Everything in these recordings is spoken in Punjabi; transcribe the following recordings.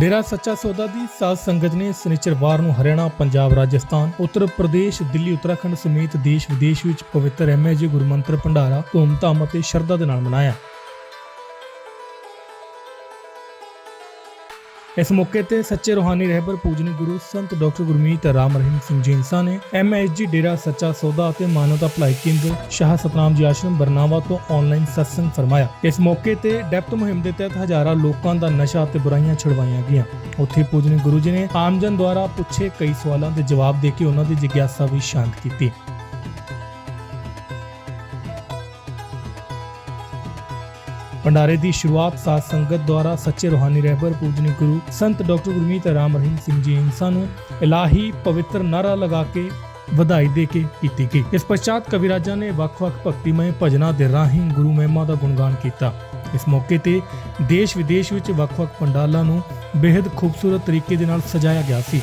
ਡੇਰਾ ਸੱਚਾ ਸੌਦਾ ਦੀ ਸਾਧ ਸੰਗਤ ਨੇ ਸਨਿਚਰਵਾਰ ਨੂੰ ਹਰਿਆਣਾ, ਪੰਜਾਬ, ਰਾਜਸਥਾਨ, ਉੱਤਰ ਪ੍ਰਦੇਸ਼, ਦਿੱਲੀ, ਉੱਤਰਾਖੰਡ ਸਮੇਤ ਦੇਸ਼ ਵਿਦੇਸ਼ ਵਿੱਚ ਪਵਿੱਤਰ ਐਮਐਜੀ ਗੁਰਮੰਤਰ ਭੰਡਾਰਾ, ਧੂਮਧਾਮ ਅਤੇ ਸ਼ਰਧਾ ਦੇ ਨਾਲ ਮਨਾਇਆ। ਇਸ ਮੌਕੇ ਤੇ ਸੱਚੇ ਰੋਹਾਨੀ ਰਹਿਬਰ ਪੂਜਨੀ ਗੁਰੂ ਸੰਤ ਡਾਕਟਰ ਗੁਰਮੀਤ ਰਾਮ ਰਹੀਮ ਸਿੰਘ ਜੀ ਨੇ ਐਮਐਸਜੀ ਡੇਰਾ ਸੱਚਾ ਸੌਦਾ ਅਤੇ ਮਾਨਵਤਾ ਭਲਾਈ ਕੇਂਦਰ ਸ਼ਾਹ ਸਤਨਾਮ ਜੀ ਆਸ਼ਰਮ ਬਰਨਾਵਾ ਤੋਂ ਆਨਲਾਈਨ ਸਤਸੰਗ ਫਰਮਾਇਆ। ਇਸ ਮੌਕੇ ਤੇ ਡੈਪਥ ਮੁਹਿੰਮ ਦੇ ਤਹਿਤ ਹਜ਼ਾਰਾਂ ਲੋਕਾਂ ਦਾ ਨਸ਼ਾ ਅਤੇ ਬੁਰਾਈਆਂ ਛੁਡਵਾਈਆਂ ਗਈਆਂ। ਉੱਥੇ ਪੂਜਨੀ ਗੁਰੂ ਜੀ ਨੇ ਆਮਜਨ ਦੁਆਰਾ ਪੁੱਛੇ ਕਈ ਸਵਾਲਾਂ ਦੇ ਜਵਾਬ ਦੇ ਕੇ ਉਹਨਾਂ ਦੀ ਜਿਗਿਆਸਾ ਵੀ ਸ਼ਾਂਤ ਕੀਤੀ। ਭੰਡਾਰੇ ਦੀ ਸ਼ੁਰੂਆਤ ਸਾਧ ਸੰਗਤ ਦੁਆਰਾ ਸੱਚੇ ਰੋਹਾਨੀ ਰਹਿਬਰ ਪੂਜਨੀ ਗੁਰੂ ਸੰਤ ਡਾਕਟਰ ਗੁਰਮੀਤ ਰਾਮ ਰਹੀਮ ਸਿੰਘ ਜੀ ਇੰਸਾ ਨੂੰ ਇਲਾਹੀ ਪਵਿੱਤਰ ਨਾਰਾ ਲਗਾ ਕੇ ਵਧਾਈ ਦੇ ਕੇ ਕੀਤੀ ਗਈ ਇਸ ਪਛਾਤ ਕਵਿਰਾਜਾਂ ਨੇ ਵੱਖ-ਵੱਖ ਭਗਤੀਮਈ ਭਜਨਾਂ ਦੇ ਰਾਹੀਂ ਗੁਰੂ ਮਹਿਮਾ ਦਾ ਗੁਣਗਾਨ ਕੀਤਾ ਇਸ ਮੌਕੇ ਤੇ ਦੇਸ਼ ਵਿਦੇਸ਼ ਵਿੱਚ ਵੱਖ-ਵੱਖ ਪੰਡਾਲਾਂ ਨੂੰ ਬੇहद ਖੂਬਸੂਰਤ ਤਰੀਕੇ ਦੇ ਨਾਲ ਸਜਾਇਆ ਗਿਆ ਸੀ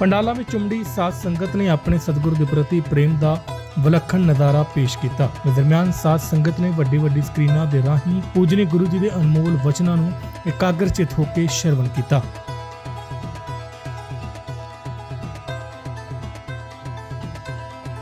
ਪੰਡਾਲਾਂ ਵਿੱਚ ਚੁੰਮੜੀ ਸਾਧ ਸੰਗਤ ਨੇ ਆਪਣੇ ਸਤਿਗੁਰ ਦੇ ਪ੍ਰਤੀ ਪ੍ਰੇਮ ਦਾ ਵਿਲੱਖਣ ਨਜ਼ਾਰਾ ਪੇਸ਼ ਕੀਤਾ। ਇਸ ਦਰਮਿਆਨ ਸਾਧ ਸੰਗਤ ਨੇ ਵੱਡੀ ਵੱਡੀ ਸਕਰੀਨਾਂ ਦੇ ਰਾਹੀਂ ਪੂਜਨੀ ਗੁਰੂ ਜੀ ਦੇ ਅਨਮੋਲ ਵਚਨਾਂ ਨੂੰ ਇਕਾਗਰਚਿਤ ਹੋ ਕੇ ਸ਼ਰਵਣ ਕੀਤਾ।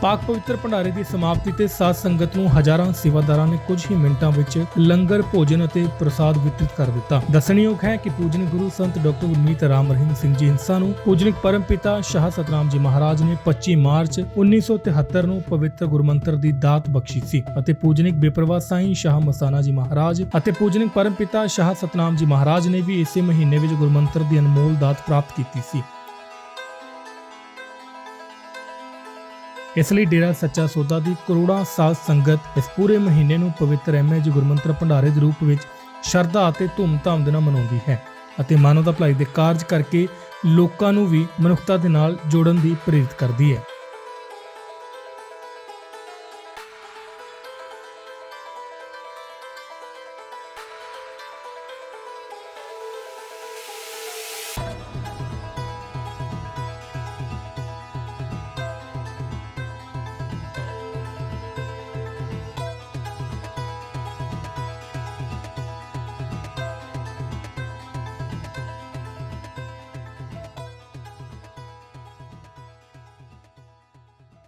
ਪਾਕ ਪਵਿੱਤਰ ਭੰਡਾਰੇ ਦੀ ਸਮਾਪਤੀ ਤੇ ਸਾਧ ਸੰਗਤ ਨੂੰ ਹਜ਼ਾਰਾਂ ਸੇਵਾਦਾਰਾਂ ਨੇ ਕੁਝ ਹੀ ਮਿੰਟਾਂ ਵਿੱਚ ਲੰਗਰ, ਭੋਜਨ ਅਤੇ ਪ੍ਰਸਾਦ ਵਿਤਰਿਤ ਕਰ ਦਿੱਤਾ। ਦੱਸਣਯੋਗ ਹੈ ਕਿ ਪੂਜਨ ਗੁਰੂ ਸੰਤ ਡਾਕਟਰ ਗੁਰਮੀਤ ਰਾਮ ਰਹੀਮ ਸਿੰਘ ਜੀ ਹਿੰਸਾ ਨੂੰ ਪੂਜਨਿਕ ਪਰਮਪਿਤਾ ਸ਼ਾਹ ਸਤਨਾਮ ਜੀ ਮਹਾਰਾਜ ਨੇ 25 ਮਾਰਚ 1973 ਨੂੰ ਪਵਿੱਤਰ ਗੁਰਮੰਤਰ ਦੀ ਦਾਤ ਬਖਸ਼ੀ ਸੀ ਅਤੇ ਪੂਜਨਿਕ ਬੇਪਰਵਾਹ ਸਾਈਂ ਸ਼ਾਹ ਮਸਾਨਾ ਜੀ ਮਹਾਰਾਜ ਅਤੇ ਪੂਜਨਿਕ ਪਰਮ ਪਿਤਾ ਸ਼ਾਹ ਸਤਨਾਮ ਜੀ ਮਹਾਰਾਜ ਨੇ ਵੀ ਇਸੇ ਮਹੀਨੇ ਵਿੱਚ ਗੁਰਮੰਤਰ ਦੀ ਅਨਮੋਲ ਦਾਤ ਪ੍ਰਾਪਤ ਕੀਤੀ ਸੀ। ਇਸ ਲਈ ਡੇਰਾ ਸੱਚਾ ਸੌਦਾ ਦੀ ਕਰੋੜਾਂ ਸਾਧ ਸੰਗਤ ਇਸ ਪੂਰੇ ਮਹੀਨੇ ਨੂੰ ਪਵਿੱਤਰ ਐਮਐਜ ਗੁਰਮੰਤਰ ਭੰਡਾਰੇ ਦੇ ਰੂਪ ਵਿੱਚ ਸ਼ਰਧਾ ਅਤੇ ਧੂਮਧਾਮ ਦੇ ਨਾਲ ਮਨਾਉਂਦੀ ਹੈ ਅਤੇ ਮਾਨਵਤਾ ਭਲਾਈ ਦੇ ਕਾਰਜ ਕਰਕੇ ਲੋਕਾਂ ਨੂੰ ਵੀ ਮਨੁੱਖਤਾ ਦੇ ਨਾਲ ਜੋੜਨ ਦੀ ਪ੍ਰੇਰਿਤ ਕਰਦੀ ਹੈ।